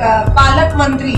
पालकमंत्री.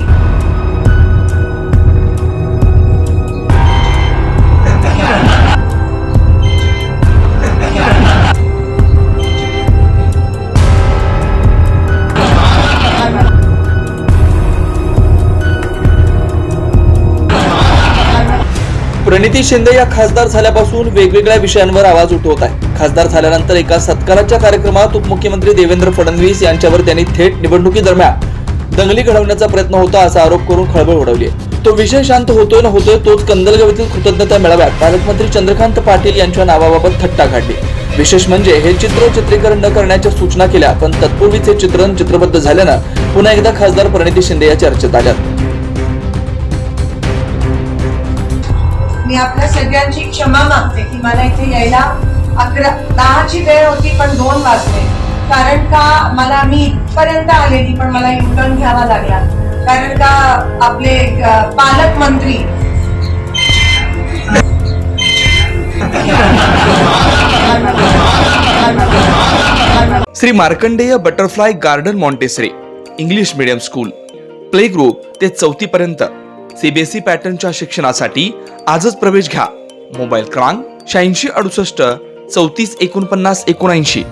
प्रणिती शिंदे या खासदार झाल्यापासून वेगवेगळ्या विषयांवर आवाज उठवत आहे खासदार झाल्यानंतर एका सत्काराच्या कार्यक्रमात उपमुख्यमंत्री देवेंद्र फडणवीस यांच्यावर त्यांनी थेट निवडणुकीदरम्यान दंगली घडवण्याचा प्रयत्न होता असा आरोप करून खळबळ उडवली तो विषय शांत होतोय ना होतोय तोच कंदलगावीतील कृतज्ञता मेळाव्यात पालकमंत्री चंद्रकांत पाटील यांच्या नावाबाबत थट्टा काढली. विशेष म्हणजे हे चित्र चित्रीकरण न करण्याच्या सूचना केल्या पण तत्पूर्वीच हे चित्रण चित्रबद्ध झाल्यानं पुन्हा एकदा खासदार प्रणिती शिंदे या चर्चेत आल्या मी आपल्या सगळ्यांची क्षमा मागते की मला इथे यायला अकरा दहाची वेळ होती पण दोन वाजले. कारण का मला मी इथपर्यंत आलेली पण मला युटर्न घ्यावा लागला. कारण का आपले पालकमंत्री Shri Markandey butterfly garden Montessori English medium school play group ते चौथी पर्यंत सीबीएसई पॅटर्नच्या शिक्षणासाठी आजच प्रवेश घ्या. मोबाईल क्रमांक शहाऐंशी अडुसष्ट चौतीस एकोणपन्नास एकोणऐंशी.